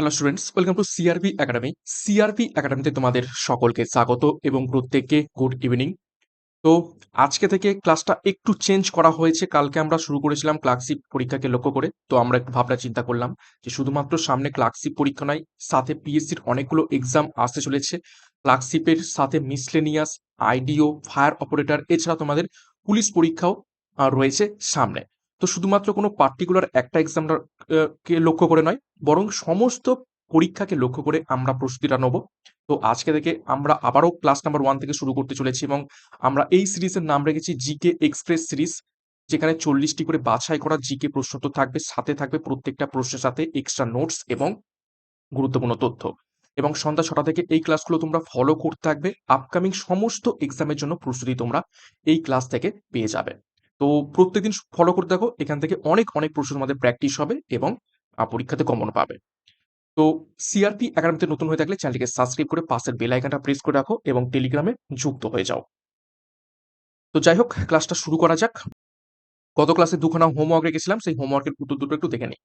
Hello students welcome to CRP academy CRP একাডেমিতে তোমাদের সকলকে স্বাগত এবং প্রত্যেককে গুড ইভিনিং তো আজকে থেকে ক্লাসটা একটু চেঞ্জ করা হয়েছে। কালকে আমরা শুরু করেছিলাম ক্লার্কশিপ পরীক্ষাকে লক্ষ্য করে। তো আমরা একটু ভাবনা চিন্তা করলাম যে শুধুমাত্র সামনে ক্লার্কশিপ পরীক্ষা নয়, সাথে পিএসসির অনেকগুলো এক্সাম আসতে চলেছে। ক্লার্কশিপের সাথে মিসলেনিয়াস আইডিও ফায়ার অপারেটর এছাড়া তোমাদের পুলিশ পরীক্ষাও রয়েছে সামনে। তো শুধুমাত্র কোনো পার্টিকুলার একটা এক্সাম কে লক্ষ্য করে নয়, বরং সমস্ত পরীক্ষাকে লক্ষ্য করে আমরা প্রস্তুতিটা নেব। তো আজকে থেকে আমরা আবারও ক্লাস নাম্বার ওয়ান থেকে শুরু করতে চলেছি এবং আমরা এই সিরিজের নাম রেখেছি জিকে এক্সপ্রেস সিরিজ যেখানে চল্লিশটি করে বাছাই করা জিকে প্রশ্ন তো থাকবে, সাথে থাকবে প্রত্যেকটা প্রশ্নের সাথে এক্সট্রা নোটস এবং গুরুত্বপূর্ণ তথ্য। এবং সন্ধ্যা ছটা থেকে এই ক্লাসগুলো তোমরা ফলো করতে থাকবে আপকামিং সমস্ত এক্সামের জন্য প্রস্তুতি তোমরা এই ক্লাস থেকে পেয়ে যাবে। তো প্রত্যেকদিন ফলো করতে থাকো এখান থেকে অনেক অনেক প্রশ্ন তোমাদের প্র্যাকটিস হবে এবং পরীক্ষাতে কমন পাবে। তো সিআরপি একাডেমিতে নতুন হয়ে থাকলে চ্যানেলটিকে সাবস্ক্রাইব করে পাশের বেল আইকনটা প্রেস করে রাখো এবং টেলিগ্রামে যুক্ত হয়ে যাও। তো যাই হোক ক্লাসটা শুরু করা যাক। গত ক্লাসে দুখানা হোমওয়ার্ক রেখেছিলাম সেই হোমওয়ার্কের উত্তর দুটো একটু দেখে নিই।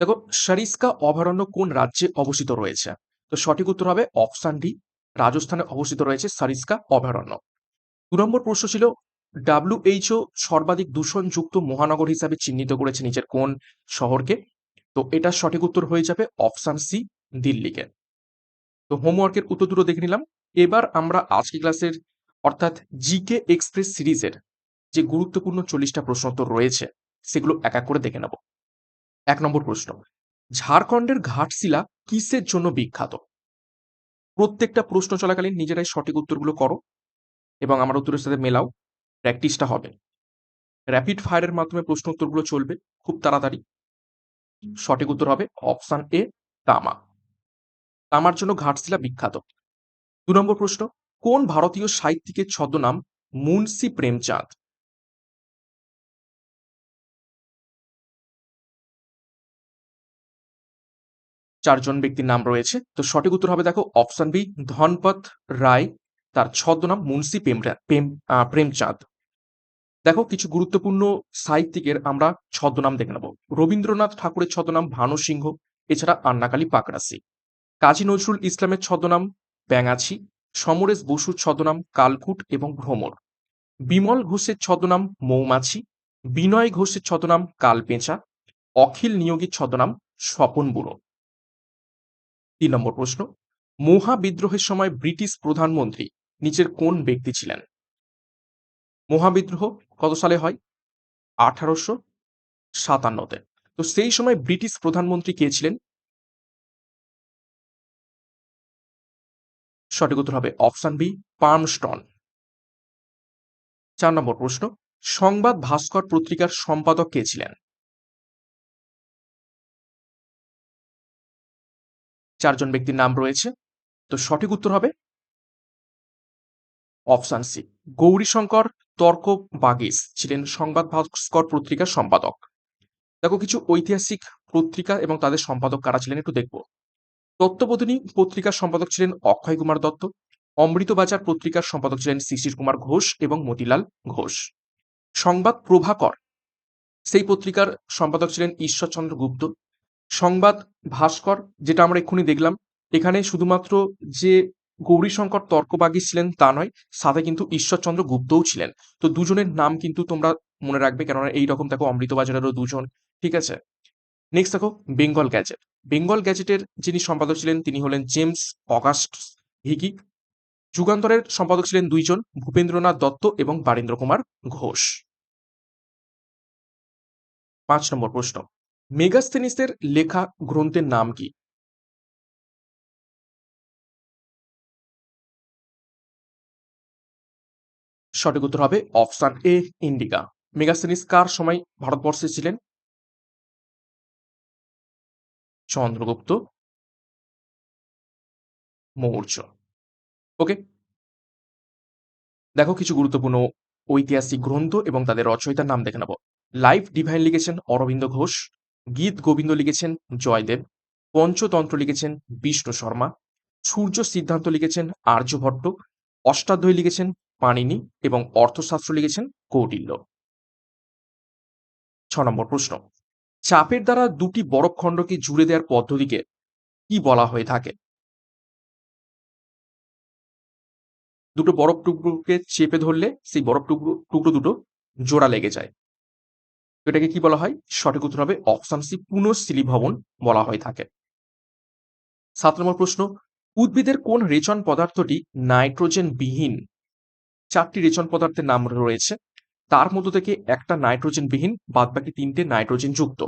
দেখো, সারিস্কা অভয়ারণ্য কোন রাজ্যে অবস্থিত রয়েছে? তো সঠিক উত্তর হবে অপশন ডি রাজস্থানে অবস্থিত রয়েছে সারিস্কা অভয়ারণ্য। দু নম্বর প্রশ্ন ছিল ডাব্লিউএইচও সর্বাধিক দূষণযুক্ত মহানগর হিসাবে চিহ্নিত করেছে নিজের কোন শহরকে? তো এটার সঠিক উত্তর হয়ে যাবে অপশন সি, দিল্লিকে। তো হোমওয়ার্কের উত্তর দুটো দেখে নিলাম। এবার আমরা আজকে ক্লাসের, অর্থাৎ জিকে এক্সপ্রেস সিরিজের যে গুরুত্বপূর্ণ চল্লিশটা প্রশ্নোত্তর রয়েছে, সেগুলো এক এক করে দেখে নেব। এক নম্বর প্রশ্ন, ঝাড়খণ্ডের ঘাটশিলা কিসের জন্য বিখ্যাত? প্রত্যেকটা প্রশ্ন চলাকালীন নিজেরাই সঠিক উত্তরগুলো করো এবং আমার উত্তরের সাথে মেলাও। প্র্যাকটিসটা হবে। র্যাপিড ফায়ারের মাধ্যমে প্রশ্ন উত্তরগুলো চলবে খুব তাড়াতাড়ি। সঠিক উত্তর হবে অপশন এ তামা। তামার জন্য ঘাটশিলা বিখ্যাত। দু নম্বর প্রশ্ন, কোন ভারতীয় সাহিত্যিকের ছদ্মনাম মুন্সি প্রেমচাঁদ? চারজন ব্যক্তির নাম রয়েছে। তো সঠিক উত্তর হবে দেখো অপশন বি ধনপত রায়, তার ছদ্মনাম মুন্সি প্রেমচাঁদ। দেখো, কিছু গুরুত্বপূর্ণ সাহিত্যিকের আমরা ছদ্মনাম দেখে নেব। রবীন্দ্রনাথ ঠাকুরের ছদ্মনাম ভানু সিংহ, এছাড়া আন্নাকালী পাকরাসি কাজী নজরুল ইসলামের ছদ্মনাম ব্যাঙাছি, সমরেশ বসুর ছদ্মনাম কালকুট এবং ভ্রমর। বিমল ঘোষের ছদ্মনাম মৌমাছি, বিনয় ঘোষের ছদ্মনাম কালপেঁচা, অখিল নিয়োগীর ছদ্মনাম স্বপন বুড়ো। তিন নম্বর প্রশ্ন, মহাবিদ্রোহের সময় ব্রিটিশ প্রধানমন্ত্রী নিচের কোন ব্যক্তি ছিলেন? মহাবিদ্রোহ কত সালে হয়? আঠারোশো সাতান্নতে। তো সেই সময় ব্রিটিশ প্রধানমন্ত্রী কে ছিলেন? সঠিক উত্তর হবে অপশন বি, পার্মস্টন। চার নম্বর প্রশ্ন, সংবাদ ভাস্কর পত্রিকার সম্পাদক কে ছিলেন? চারজন ব্যক্তির নাম রয়েছে। তো সঠিক উত্তর হবে অপশন সি, গৌরীশঙ্কর তর্ক বাগিস ছিলেন সংবাদ ভাস্কর পত্রিকার সম্পাদক। দেখো, কিছু ঐতিহাসিক পত্রিকা এবং তাদের সম্পাদক কারা ছিলেন একটু দেখব। তত্ত্ববোধিনী পত্রিকার সম্পাদক ছিলেন অক্ষয় কুমার দত্ত অমৃতবাজার পত্রিকার সম্পাদক ছিলেন শিশির কুমার ঘোষ এবং মতিলাল ঘোষ। সংবাদ প্রভাকর, সেই পত্রিকার সম্পাদক ছিলেন ঈশ্বরচন্দ্র গুপ্ত। সংবাদ ভাস্কর, যেটা আমরা এক্ষুনি দেখলাম, এখানে শুধুমাত্র যে গৌরীশঙ্কর তর্কবাগী ছিলেন তা নয়, সাথে কিন্তু ঈশ্বরচন্দ্র গুপ্তও ছিলেন। তো দুজনের নাম কিন্তু তোমরা মনে রাখবে, কেননা এইরকম দেখো অমৃতবাজারেরও দুজন, ঠিক আছে? নেক্সট দেখো বেঙ্গল গ্যাজেট বেঙ্গল গ্যাজেটের যিনি সম্পাদক ছিলেন, তিনি হলেন জেমস অগাস্ট হিকি যুগান্তরের সম্পাদক ছিলেন দুইজন, ভূপেন্দ্রনাথ দত্ত এবং বারীন্দ্র কুমার ঘোষ। পাঁচ নম্বর প্রশ্ন। মেগাস্থেনিসের লেখা গ্রন্থের নাম কি? সঠিক উত্তর হবে অপশন এ, ইন্ডিকা। মেগাস্থেনিস কার সময় ভারতবর্ষে ছিলেন? চন্দ্রগুপ্ত। মৌর্য। ওকে। দেখো কিছু গুরুত্বপূর্ণ ঐতিহাসিক গ্রন্থ এবং তাদের রচয়িতার নাম দেখে নেব। লাইফ ডিভাইন লিখেছেন অরবিন্দ ঘোষ, গীত গোবিন্দ লিখেছেন জয়দেব, পঞ্চতন্ত্র লিখেছেন বিষ্ণু শর্মা, সূর্য সিদ্ধান্ত লিখেছেন আর্যভট্ট অষ্টাধ্যায়ী লিখেছেন পাণিনি এবং অর্থশাস্ত্র লিখেছেন কৌটিল্য। ছ নম্বর প্রশ্ন, চাপের দ্বারা দুটি বরফখণ্ডকে জুড়ে দেওয়ার পদ্ধতিকে কি বলা হয়ে থাকে? দুটো বরফ টুকরোকে চেপে ধরলে সেই বরফ টুকরো টুকরো দুটো জোড়া লেগে যায়। এটাকে কি বলা হয়? সঠিক উত্তর হবে অপশন সি পুনঃস্থিলীভবন বলা হয়ে থাকে। সাত নম্বর প্রশ্ন, উদ্ভিদের কোন রেচন পদার্থটি নাইট্রোজেন বিহীন চারটি রেচন পদার্থের নাম রয়েছে। তার মধ্য থেকে একটা নাইট্রোজেন বিহীন বাদ বাকি তিনটে নাইট্রোজেন যুক্ত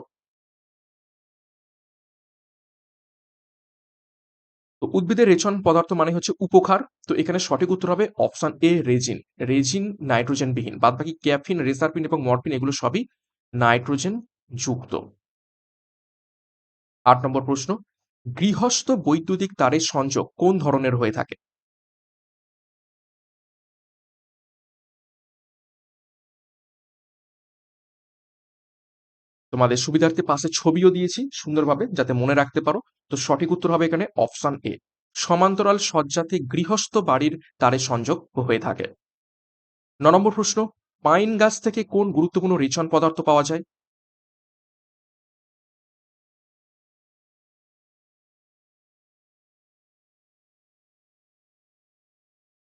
তো উদ্ভিদের রেচন পদার্থ মানে হচ্ছে উপকার। তো এখানে সঠিক উত্তর হবে option A, resin. Resin nitrogen বিহীন বাদ বাকি ক্যাফিন, রেসারপিন এবং মরপিন এগুলো সবই নাইট্রোজেন যুক্ত আট নম্বর প্রশ্ন, গৃহস্থ বৈদ্যুতিক তারের সংযোগ কোন ধরনের হয়ে থাকে? তোমাদের সুবিধার্থে পাশে ছবিও দিয়েছি সুন্দরভাবে, যাতে মনে রাখতে পারো। তো সঠিক উত্তর হবে এখানে অপশন এ। সমান্তরাল সজ্জাতে গৃহস্থ বাড়ির তারের সংযোগ হয়ে থাকে। ন নম্বর প্রশ্ন, পাইন গাছ থেকে কোন গুরুত্বপূর্ণ রেচন পদার্থ পাওয়া যায়?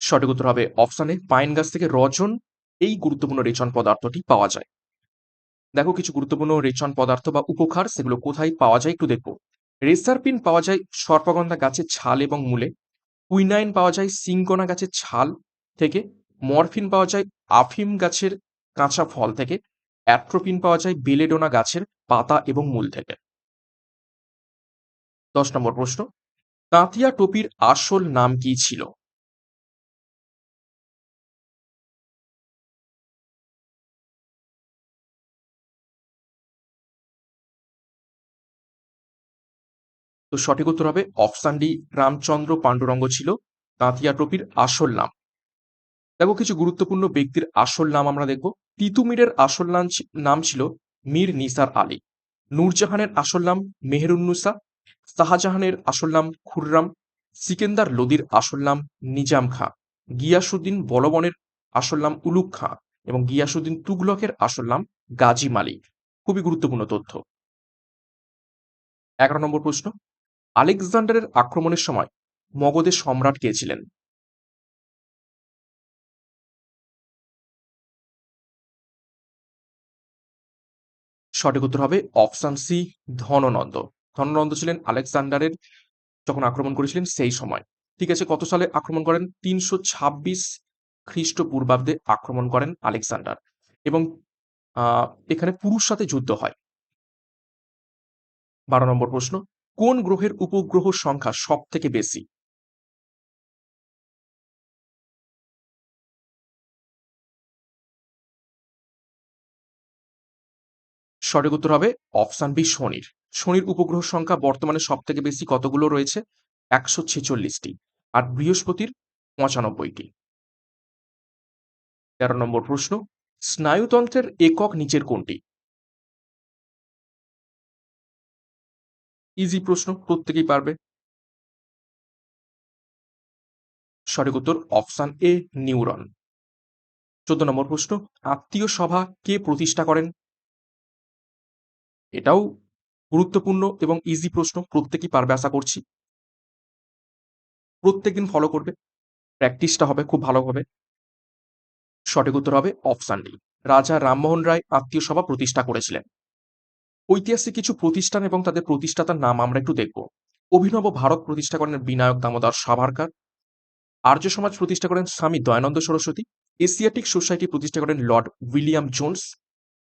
সঠিক উত্তর হবে অপশানে পাইন গাছ থেকে রজন, এই গুরুত্বপূর্ণ রেচন পদার্থটি পাওয়া যায়। দেখো কিছু গুরুত্বপূর্ণ রেচন পদার্থ বা উপকার সেগুলো কোথায় পাওয়া যায় একটু দেখব। রেসারপিন পাওয়া যায় সর্পগন্ধা গাছের ছাল এবং মূলে। কুইনাইন পাওয়া যায় সিঙ্কোনা গাছের ছাল থেকে। মরফিন পাওয়া যায় আফিম গাছের কাঁচা ফল থেকে। অ্যাট্রোপিন পাওয়া যায় বেলেডোনা গাছের পাতা এবং মূল থেকে। দশ নম্বর প্রশ্ন তাঁতিয়া টোপির আসল নাম কি ছিল? তো সঠিক উত্তর হবে অপশান ডি, রামচন্দ্র পাণ্ডুরঙ্গ ছিল, তাঁতিয়া টোপির আসল নাম। দেখো কিছু গুরুত্বপূর্ণ ব্যক্তির আসল নাম আমরা দেখব। তিতুমিরের আসল নাম নাম ছিল মীর নিসার আলী। নূরজাহানের আসল নাম মেহেরুন্নুসা, শাহজাহানের আসল নাম খুররাম, সিকেন্দার লোদির আসল নাম নিজাম খাঁ, গিয়াসুদ্দিন বলবনের আসল নাম উলুক খাঁ এবং গিয়াসুদ্দিন তুগলকের আসল নাম গাজী মালিক। খুবই গুরুত্বপূর্ণ তথ্য। এগারো নম্বর প্রশ্ন আলেকজান্ডারের আক্রমণের সময় মগধের সম্রাট কে ছিলেন সঠিক উত্তর হবে অপশন সি, ধননন্দ। ধননন্দ ছিলেন আলেকজান্ডারের যখন আক্রমণ করেছিলেন সেই সময়। ঠিক আছে, কত সালে আক্রমণ করেন? তিনশো ছাব্বিশ খ্রিস্টপূর্বাব্দে আক্রমণ করেন আলেকজান্ডার এবং এখানে পুরুষ সাথে যুদ্ধ হয়। বারো নম্বর প্রশ্ন। কোন গ্রহের উপগ্রহ সংখ্যা সব থেকে বেশি? সঠিক উত্তর হবে অপশান বি, শনির। শনির উপগ্রহ সংখ্যা বর্তমানে সব থেকে বেশি কতগুলো রয়েছে? একশো ছেচল্লিশটি। আর বৃহস্পতির পঁচানব্বইটি। তেরো নম্বর প্রশ্ন, স্নায়ুতন্ত্রের একক নিচের কোনটি? ইজি প্রশ্ন, প্রত্যেকেই পারবে। সঠিক উত্তর অপশান এ নিউরন চোদ্দ নম্বর প্রশ্ন, আত্মীয় সভা কে প্রতিষ্ঠা করেন? এটাও গুরুত্বপূর্ণ এবং ইজি প্রশ্ন, প্রত্যেকেই পারবে আশা করছি। প্রত্যেকদিন ফলো করবে প্র্যাকটিসটা হবে, খুব ভালোভাবে সঠিক উত্তর হবে অপশান ডি রাজা রামমোহন রায় আত্মীয় সভা প্রতিষ্ঠা করেছিলেন। ঐতিহাসিক কিছু প্রতিষ্ঠান এবং তাদের প্রতিষ্ঠাতার নাম আমরা একটু দেখব। অভিনব ভারত প্রতিষ্ঠা করেন বিনায়ক দামোদর সাভারকার। আর্য সমাজ প্রতিষ্ঠা করেন স্বামী দয়ানন্দ সরস্বতী। এশিয়াটিক সোসাইটি প্রতিষ্ঠা করেন লর্ড উইলিয়াম জোন্স।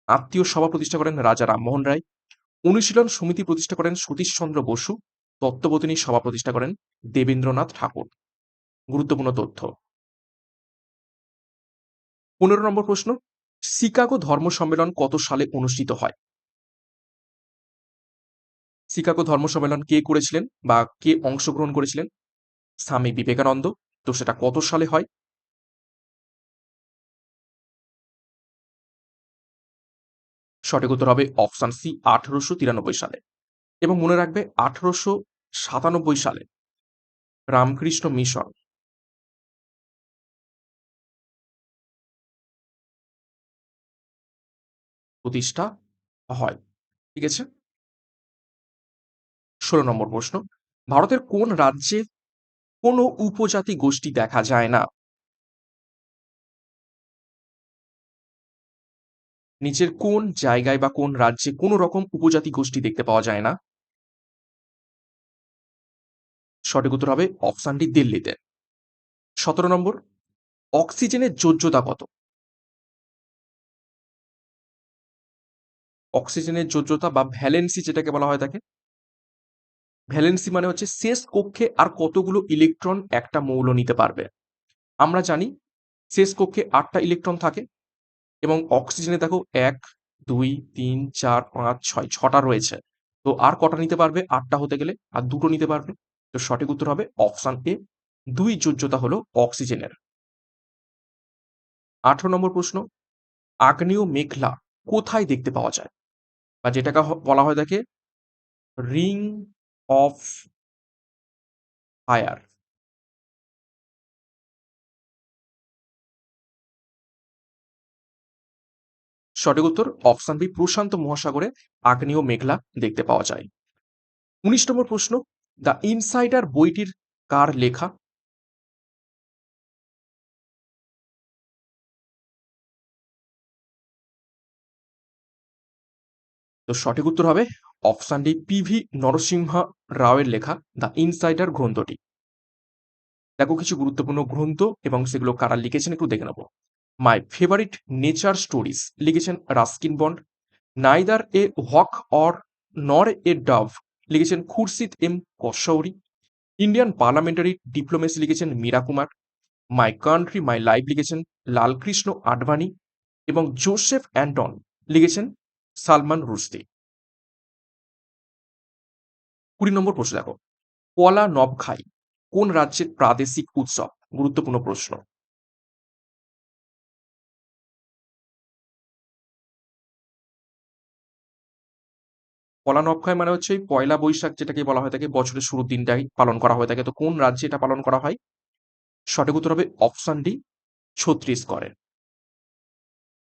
আত্মীয় সভা প্রতিষ্ঠা করেন রাজা রামমোহন রায়। অনুশীলন সমিতি প্রতিষ্ঠা করেন সতীশচন্দ্র বসু। তত্ত্ববোধিনী সভা প্রতিষ্ঠা করেন দেবেন্দ্রনাথ ঠাকুর। গুরুত্বপূর্ণ তথ্য। পনেরো নম্বর প্রশ্ন, শিকাগো ধর্ম সম্মেলন কত সালে অনুষ্ঠিত হয়? শিকাগো ধর্ম সম্মেলন কে করেছিলেন বা কে অংশগ্রহণ করেছিলেন? স্বামী বিবেকানন্দ। তো সেটা কত সালে হয়? সঠিক উত্তর হবে অপশান সি, আঠারোশো তিরানব্বই সালে। এবং মনে রাখবে, আঠারোশো সাতানব্বই সালে। রামকৃষ্ণ মিশন। প্রতিষ্ঠা হয়। ঠিক আছে? ষোলো নম্বর প্রশ্ন, ভারতের কোন রাজ্যে কোনো উপজাতি গোষ্ঠী দেখা যায় না? নিচের কোন জায়গায় বা কোন রাজ্যে কোনো রকম উপজাতি গোষ্ঠী দেখতে পাওয়া যায় না? সঠিক উত্তর হবে অপশানটি দিল্লিতে। সতেরো নম্বর, অক্সিজেনের যোজ্যতা কত? অক্সিজেনের যোজ্যতা বা ভ্যালেন্সি যেটাকে বলা হয় তাকে ভ্যালেন্সি মানে হচ্ছে শেষ কক্ষে আর কতগুলো ইলেকট্রন একটা মৌল নিতে পারবে। আমরা জানি শেষ কক্ষে আটটা ইলেকট্রন থাকে এবং অক্সিজেনে দেখো এক, দুই, তিন, চার, পাঁচ, ছয়, ছটা রয়েছে। তো আর কটা নিতে পারবে? আটটা হতে গেলে আর দুটো নিতে পারবে। তো সঠিক উত্তর হবে অপশান এ। দুই যোজ্যতা হলো অক্সিজেনের। আঠারো নম্বর প্রশ্ন, আগ্নেয় মেঘলা কোথায় দেখতে পাওয়া যায়? বা যেটাকে বলা হয় তাকে রিং অফ fire. সঠিক উত্তর অপশন বি, প্রশান্ত মহাসাগরে আগ্নেয় মেঘলা দেখতে পাওয়া যায়। উনিশ নম্বর প্রশ্ন, দ্য ইনসাইডার বইটির কার লেখা? তো সঠিক উত্তর হবে অপশান ডি পিভি নরসিংহ রাওয়ের লেখা দ্য ইনসাইডার গ্রন্থটি। দেখো কিছু গুরুত্বপূর্ণ গ্রন্থ এবং সেগুলো কারা লিখেছেন একটু দেখে নেব। মাই ফেভারিট নেচার স্টোরিজ লিখেছেন Ruskin Bond. Neither a hawk nor নর এ ডাভ লিখেছেন Khurshid M Kasuri. Indian parliamentary diplomacy লিখেছেন Meira Kumar. My country my life লিখেছেন লালকৃষ্ণ আডবাণী এবং জোসেফ অ্যান্টন লিখেছেন সালমান রুশদি। কুড়ি নম্বর প্রশ্ন দেখো পলা নবখাই কোন রাজ্যের প্রাদেশিক উৎসব? গুরুত্বপূর্ণ প্রশ্ন। পলা নবখাই মানে হচ্ছে পয়লা বৈশাখ যেটাকে বলা হয় থাকে, বছরের শুরুর দিনটাই পালন করা হয়ে থাকে। তো কোন রাজ্যে এটা পালন করা হয়? সঠিক উত্তর হবে অপশন ডি ছত্তিশগড়ে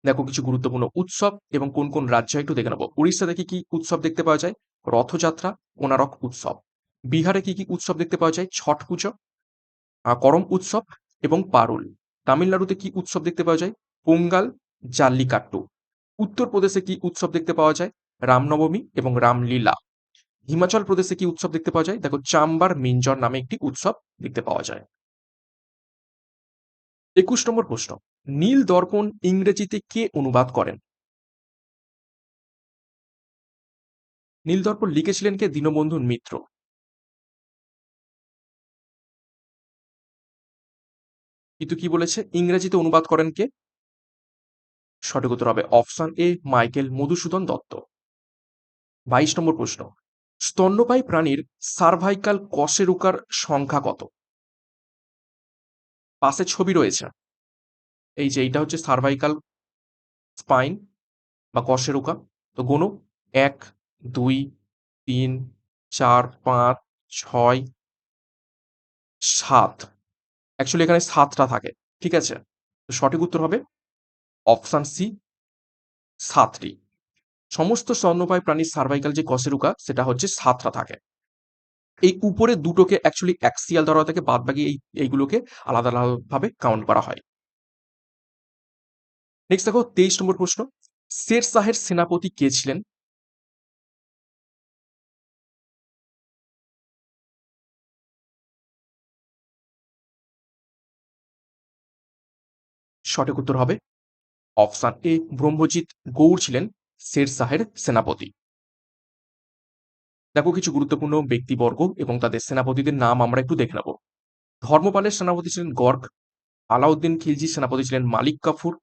দেখো কিছু গুরুত্বপূর্ণ উৎসব এবং কোন কোন রাজ্য একটু দেখে নেব। উড়িষ্যা দেখে কি উৎসব দেখতে পাওয়া যায়? রথযাত্রা কোনারক উৎসব। বিহারে কি কি উৎসব দেখতে পাওয়া যায়? ছট পুজো করম উৎসব এবং পারুল। তামিলনাড়ুতে কি উৎসব দেখতে পাওয়া যায়? পোঙ্গাল, জাল্লিকাট্টু। উত্তরপ্রদেশে কি উৎসব দেখতে পাওয়া যায়? রামনবমী এবং রামলীলা। হিমাচল প্রদেশে কি উৎসব দেখতে পাওয়া যায়? দেখো চাম্বার মিঞ্জর নামে একটি উৎসব দেখতে পাওয়া যায়। একুশ নম্বর প্রশ্ন। নীল দর্পণ ইংরেজিতে কে অনুবাদ করেন? নীল দর্পণ লিখেছিলেন কে? দীনবন্ধু মিত্র। কিন্তু কি বলেছে? ইংরেজিতে অনুবাদ করেন কে? সঠিক উত্তর হবে option A, Michael Madhusudan Dutt. বাইশ নম্বর প্রশ্ন। স্তন্যপায়ী প্রাণীর সার্ভাইকাল কশেরুকার সংখ্যা কত? পাশে ছবি রয়েছে। এই যে, এইটা হচ্ছে সার্ভাইকাল স্পাইন বা কশেরুকা তো গোনো এক, দুই, তিন, চার, পাঁচ, ছয়, সাত। অ্যাকচুয়ালি এখানে সাতটা থাকে, ঠিক আছে? তো সঠিক উত্তর হবে অপশান সি, সাতটি। সমস্ত স্তন্যপায়ী প্রাণীর সার্ভাইকাল যে কশেরুকা সেটা হচ্ছে সাতটা থাকে। এই উপরে দুটোকে অ্যাকচুয়ালি অ্যাক্সিয়াল ধরা থাকে বাদ বাকি এই, এইগুলোকে আলাদা আলাদাভাবে কাউন্ট করা হয়। নেক্সট দেখো তেইশ নম্বর প্রশ্ন। শের শাহের সেনাপতি কে ছিলেন? সঠিক উত্তর হবে অপশান এ ব্রহ্মজিৎ গৌড় ছিলেন শের শাহের সেনাপতি। দেখো কিছু গুরুত্বপূর্ণ ব্যক্তিবর্গ এবং তাদের সেনাপতিদের নাম আমরা একটু দেখে নেব। ধর্মপালের সেনাপতি ছিলেন গর্গ, আলাউদ্দিন খিলজি সেনাপতি ছিলেন মালিক কাফুর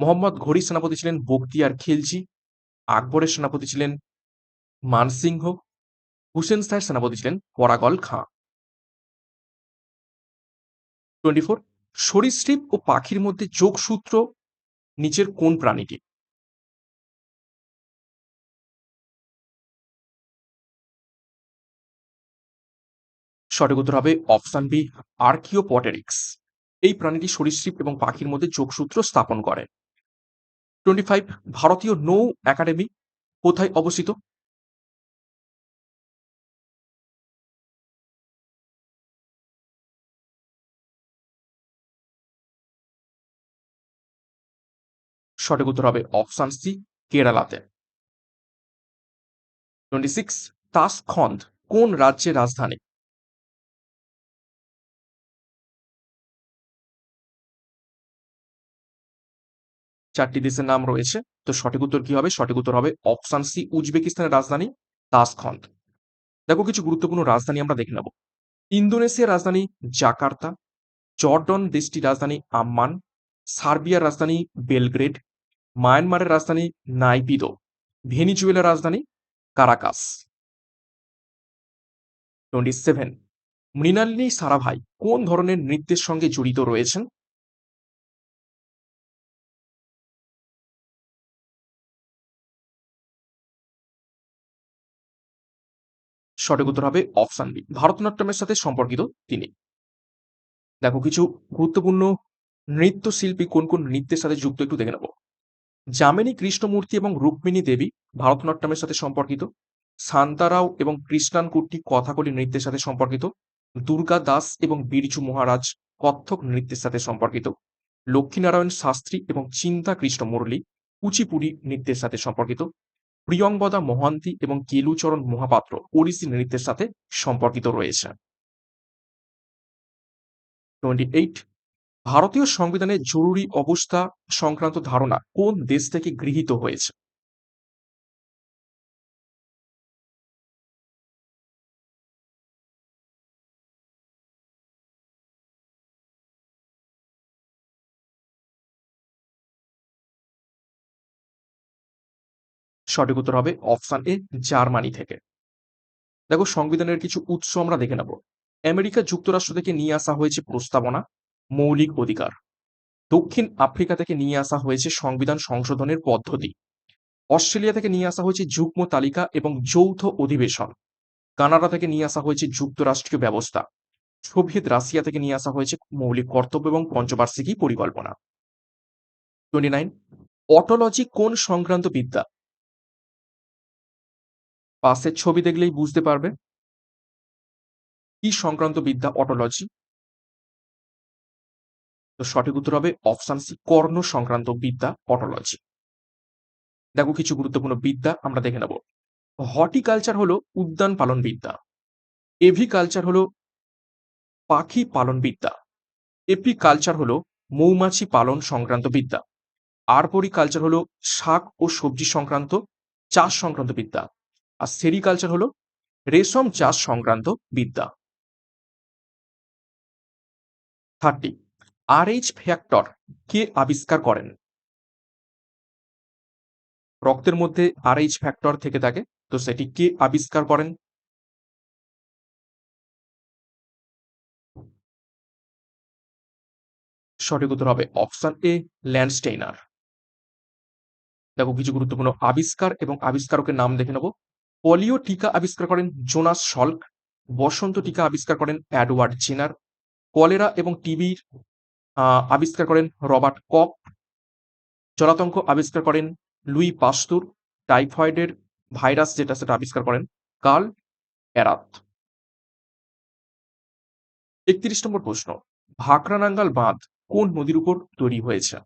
মোহাম্মদ ঘড়ি সেনাপতি ছিলেন বক্তিয়ার খিলজি, আকবরের সেনাপতি ছিলেন মানসিংহ, হুসেন শাহের সেনাপতি ছিলেন পরাগল খাঁ। টোয়েন্টি ফোর সরীসৃপ ও পাখির মধ্যে যোগসূত্র নিচের কোন প্রাণীটি? সঠিক উত্তর হবে অপশান বি আর্কিও পটেরিক্স এই প্রাণীটি সরীসৃপ এবং পাখির মধ্যে যোগসূত্র স্থাপন করে। টোয়েন্টি ফাইভ ভারতীয় নৌ একাডেমি কোথায় অবস্থিত? সঠিক উত্তর হবে অপশান সি, কেরালাতে। টোয়েন্টি সিক্স তাসখন্দ কোন রাজ্যের রাজধানী? চারটি দেশের নাম রয়েছে। তো সঠিক উত্তর কি হবে? সঠিক উত্তর হবে অপশান সি, উজবেকিস্তানের রাজধানী তাসখন্দ দেখো কিছু গুরুত্বপূর্ণ রাজধানী আমরা দেখে নেব। ইন্দোনেশিয়ার রাজধানী জাকার্তা, জর্ডন দেশটির রাজধানী আম্মান, সার্বিয়ার রাজধানী বেলগ্রেড, মায়ানমারের রাজধানী নাইপিদো, ভেনিজুয়েলার রাজধানী Caracas. Twenty seven, Mrinalini Sarabhai কোন ধরনের নৃত্যের সঙ্গে জড়িত রয়েছেন? সঠিক উত্তর হবে অপশান বি ভারতনাট্যমের সাথে সম্পর্কিত তিনি। দেখো, কিছু গুরুত্বপূর্ণ নৃত্যশিল্পী কোন কোন নৃত্যের সাথে যুক্ত একটু দেখে নেব। যামিনী কৃষ্ণমূর্তি এবং রুক্মিণী দেবী ভারতনাট্যমের সাথে সম্পর্কিত। শান্তারাও এবং কৃষ্ণান কুট্টি কথাকলি নৃত্যের সাথে সম্পর্কিত। দুর্গা দাস এবং বীরজু মহারাজ কত্থক নৃত্যের সাথে সম্পর্কিত। লক্ষ্মীনারায়ণ শাস্ত্রী এবং চিন্তা কৃষ্ণ মুরলী কুচিপুড়ি নৃত্যের সাথে সম্পর্কিত। প্রিয়ঙ্বদা মহান্তি এবং কেলুচরণ মহাপাত্র ওড়িশি নৃত্যের সাথে সম্পর্কিত রয়েছে। টোয়েন্টি এইট ভারতীয় সংবিধানে জরুরি অবস্থা সংক্রান্ত ধারণা কোন দেশ থেকে গৃহীত হয়েছে? সঠিক উত্তর হবে অপশান এ, জার্মানি থেকে। দেখো, সংবিধানের কিছু উৎস আমরা দেখে নেব। আমেরিকা যুক্তরাষ্ট্র থেকে নিয়ে আসা হয়েছে প্রস্তাবনা, মৌলিক অধিকার। দক্ষিণ আফ্রিকা থেকে নিয়ে আসা হয়েছে সংবিধান সংশোধনের পদ্ধতি। অস্ট্রেলিয়া থেকে নিয়ে আসা হয়েছে যুগ্ম তালিকা এবং যৌথ অধিবেশন। কানাডা থেকে নিয়ে আসা হয়েছে যুক্তরাষ্ট্রীয় ব্যবস্থা। সোভিয়েত রাশিয়া থেকে নিয়ে আসা হয়েছে মৌলিক কর্তব্য এবং পঞ্চবার্ষিকী পরিকল্পনা। টোয়েন্টি নাইন অটোলজি কোন সংক্রান্ত বিদ্যা? পাশের ছবি দেখলেই বুঝতে পারবে। কি সংক্রান্ত বিদ্যা অটোলজি? তো সঠিক উত্তর হবে অপশান সি, কর্ণ সংক্রান্ত বিদ্যা অটোলজি। দেখো কিছু গুরুত্বপূর্ণ বিদ্যা আমরা দেখে নেব। হর্টিকালচার হলো উদ্যান পালন বিদ্যা। এভি কালচার হলো পাখি পালন বিদ্যা। এপি কালচার হলো মৌমাছি পালন সংক্রান্ত বিদ্যা। আরপরি কালচার হলো শাক ও সবজি সংক্রান্ত, চাষ সংক্রান্ত বিদ্যা। আর সেরিকালচার হলো রেশম চাষ সংক্রান্ত বিদ্যা। থার্টি আর এইচ ফ্যাক্টর কে আবিষ্কার করেন। রক্তের মধ্যে আর এইচ ফ্যাক্টর থেকে থাকে, তো সেটি কে আবিষ্কার করেন? সঠিক উত্তর হবে অপশন এ ল্যান্ডস্টেইনার দেখো, কিছু গুরুত্বপূর্ণ আবিষ্কার এবং আবিষ্কারকের নাম দেখে নেব। পোলিও টিকা আবিষ্কার করেন জোনাস সল্ক বসন্ত টিকা আবিষ্কার করেন অ্যাডওয়ার্ড জেনার, কলেরা এবং টিবির আবিষ্কার করেন রবার্ট কক, জলাতঙ্ক আবিষ্কার করেন লুই পাস্তুর, টাইফয়েডের ভাইরাস যেটা সেটা আবিষ্কার করেন কার্ল এরাত। একত্রিশ নম্বর প্রশ্ন, ভাকরানাঙ্গাল বাঁধ কোন নদীর উপর তৈরি হয়েছে?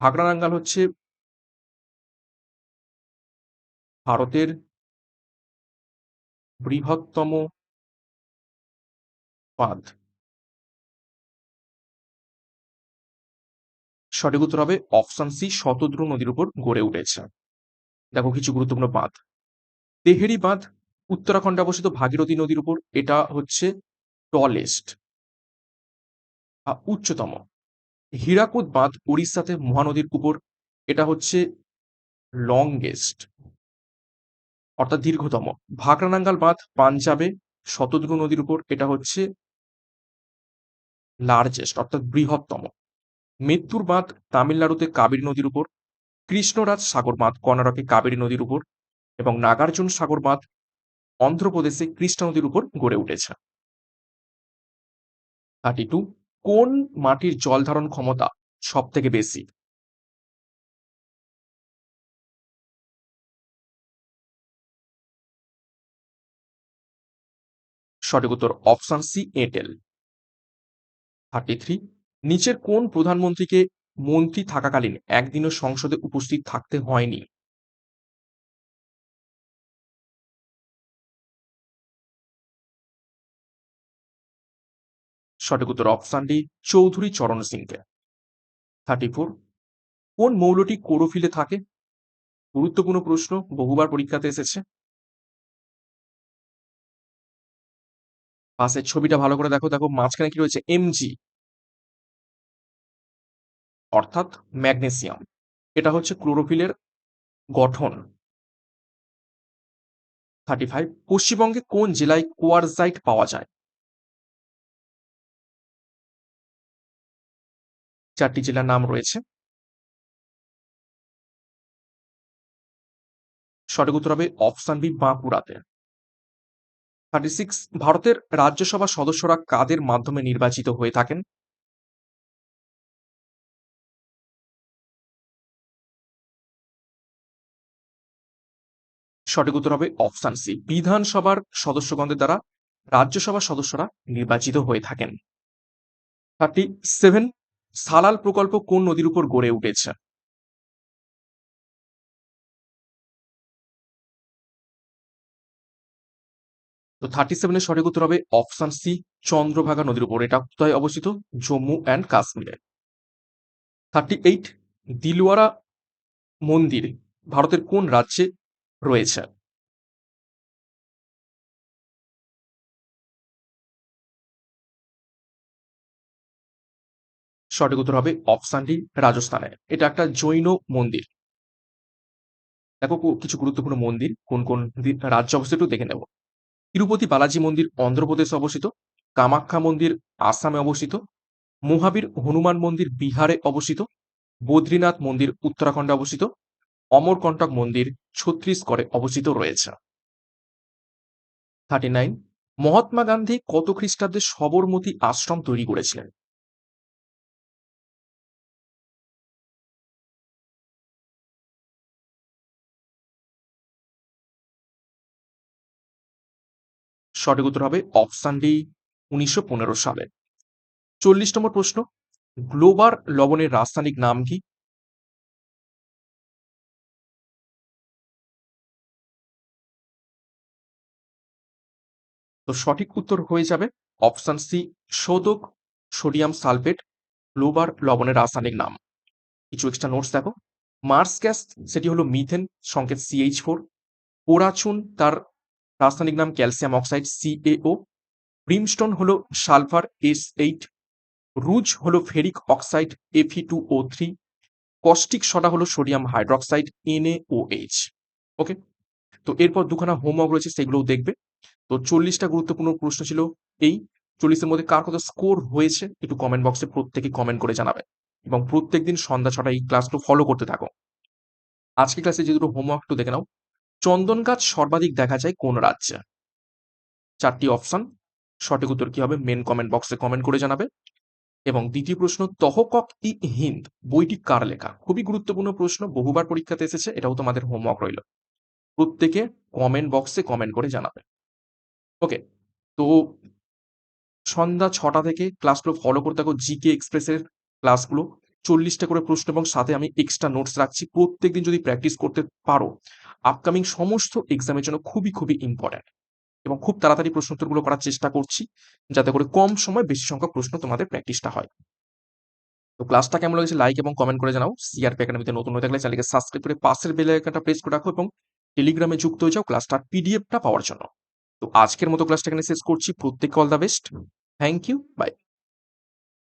ভাকরানাঙ্গাল হচ্ছে ভারতের বৃহত্তম বাঁধ সঠিক উত্তর হবে অপশন সি, শতদ্রু নদীর উপর গড়ে উঠেছে। দেখো কিছু গুরুত্বপূর্ণ বাঁধ তেহেরি বাঁধ উত্তরাখণ্ডে অবস্থিত ভাগীরথী নদীর উপর, এটা হচ্ছে টলেস্ট উচ্চতম। হীরাকুদ বাঁধ উড়িষ্যাতে মহানদীর উপর, এটা হচ্ছে লংগেস্ট। অর্থাৎ দীর্ঘতম। ভাকরানাঙ্গাল বাঁধ পাঞ্জাবে শতদ্রু নদীর উপর, এটা হচ্ছে লার্জেস্ট অর্থাৎ বৃহত্তম। মৃত্যুর বাঁধ তামিলনাড়ুতে কাবেরী নদীর উপর, কৃষ্ণরাজ সাগর বাঁধ কর্ণাটকে কাবেরী নদীর উপর এবং নাগার্জুন সাগর বাঁধ অন্ধ্রপ্রদেশে কৃষ্ণা নদীর উপর গড়ে উঠেছে। থার্টি টু কোন মাটির জল ধারণ ক্ষমতা সব থেকে বেশি? সঠিক উত্তর অপশন সি এঁটেল থার্টি থ্রি নিচের কোন প্রধানমন্ত্রীকে মন্ত্রী থাকাকালীন একদিনও সংসদে উপস্থিত থাকতে হয়নি? সঠিক উত্তর অপশন ডি, চৌধুরী চরণ সিংকে। থার্টি ফোর কোন মৌলটি কোরোফিলে থাকে? গুরুত্বপূর্ণ প্রশ্ন, বহুবার পরীক্ষাতে এসেছে। পাশের ছবিটা ভালো করে দেখো দেখো মাঝখানে কি রয়েছে? এমজি অর্থাৎ ম্যাগনেসিয়াম। এটা হচ্ছে ক্লোরোফিলের গঠন। থার্টি ফাইভ পশ্চিমবঙ্গে কোন জেলায় কোয়ারজাইট পাওয়া যায়? চারটি জেলার নাম রয়েছে। সঠিক উত্তর হবে অপশন বি, বাঁকুড়াতে। থার্টি সিক্স ভারতের রাজ্যসভা সদস্যরা কাদের মাধ্যমে নির্বাচিত হয়ে থাকেন? সঠিক উত্তর হবে অপশন সি বিধানসভার সদস্যগণদের দ্বারা রাজ্যসভার সদস্যরা নির্বাচিত হয়ে থাকেন। থার্টি সেভেন সালাল প্রকল্প কোন নদীর উপর গড়ে উঠেছে? তো থার্টি সেভেনের সঠিক উত্তর হবে অপশন সি চন্দ্রভাগা নদীর উপর। এটা কোথায় অবস্থিত? জম্মু অ্যান্ড কাশ্মীরে। থার্টি এইট দিলওয়ারা মন্দির ভারতের কোন রাজ্যে রয়েছে? সঠিক উত্তর হবে অপশন ডি রাজস্থানে। এটা একটা জৈন মন্দির। দেখো কিছু গুরুত্বপূর্ণ মন্দির, কোন কোন রাজ্যে অবস্থিত দেখে নেব। তিরুপতি বালাজি মন্দির অন্ধ্রপ্রদেশে অবস্থিত, কামাখ্যা মন্দির আসামে অবস্থিত, মহাবীর হনুমান মন্দির বিহারে অবস্থিত, বদ্রীনাথ মন্দির উত্তরাখণ্ডে অবস্থিত অমরকণ্টক মন্দির ছত্তিশগড়ে অবস্থিত রয়েছে। থার্টি নাইন মহাত্মা গান্ধী কত খ্রিস্টাব্দে সবরমতী আশ্রম তৈরি করেছিলেন? সঠিক উত্তর হবে অপশান ডি উনিশশো পনেরো সালে। চল্লিশ নম্বর প্রশ্ন, গ্লোবার লবণের রাসায়নিক নাম কি? তো সঠিক উত্তর হয়ে যাবে অপশান সি শোধক সোডিয়াম সালফেট, গ্লোবার লবণের রাসায়নিক নাম। কিছু এক্সট্রা নোটস দেখো। মার্স গ্যাস সেটি হলো মিথেন সংকেত সিএইচ ফোর পোরাচুন তার রাসায়নিক নাম calcium oxide C A O brimstone হলো সালফার এস এইট রুজ হলো ferric oxide Fe two O three caustic soda হলো সোডিয়াম হাইড্রক্সাইড এইচ ওকে তো এরপর দুখানা হোমওয়ার্ক রয়েছে, সেগুলোও দেখবে। তো চল্লিশটা গুরুত্বপূর্ণ প্রশ্ন ছিল এই। চল্লিশের মধ্যে কার কত স্কোর হয়েছে, একটু কমেন্ট বক্সে প্রত্যেকে কমেন্ট করে জানাবে। এবং প্রত্যেক দিন সন্ধ্যা ছটা এই ক্লাসগুলো ফলো করতে থাকো। আজকে ক্লাসে যে দুটো হোমওয়ার্ক একটু দেখে নাও। চন্দন গাছ সর্বাধিক দেখা যায় কোন রাজ্যে? চারটি অপশন সঠিক উত্তর কি হবে? মেন কমেন্ট বক্সে কমেন্ট করে জানাবে। এবং দ্বিতীয় প্রশ্ন, তহকক ই হিন্দ, বইটি কার লেখা? খুবই গুরুত্বপূর্ণ প্রশ্ন, বহুবার পরীক্ষাতে এসেছে, এটাও তোমাদের হোমওয়ার্ক রইল। প্রত্যেকে কমেন্ট বক্সে কমেন্ট করে জানাবে। ওকে তো সন্ধ্যা ছটা থেকে ক্লাসগুলো ফলো করতে থাকো জিকে এক্সপ্রেসের ক্লাসগুলো চল্লিশটা করে প্রশ্ন এবং সাথে আমি এক্সট্রা নোটস রাখছি। প্রত্যেকদিন যদি প্র্যাকটিস করতে পারো আপকামিং সমস্ত এক্সামের জন্য খুবই খুবই ইম্পর্ট্যান্ট এবং খুব তাড়াতাড়ি প্রশ্ন উত্তরগুলো করার চেষ্টা করছি যাতে করে কম সময় বেশি সংখ্যক প্রশ্ন তোমাদের প্র্যাকটিসটা হয়। তো ক্লাসটা কেমন লাগছে লাইক এবং কমেন্ট করে জানাও। সিআরপি একাডেমিতে নতুন হয়ে থাকলে চ্যানেলকে সাবস্ক্রাইব করে পাশের বেল আইকনটা প্রেস করে রাখো এবং টেলিগ্রামে যুক্ত হয়ে যাও ক্লাসটার পিডিএফটা পাওয়ার জন্য। তো আজকের মতো ক্লাসটা এখানে শেষ করছি। প্রত্যেককে all the best thank you bye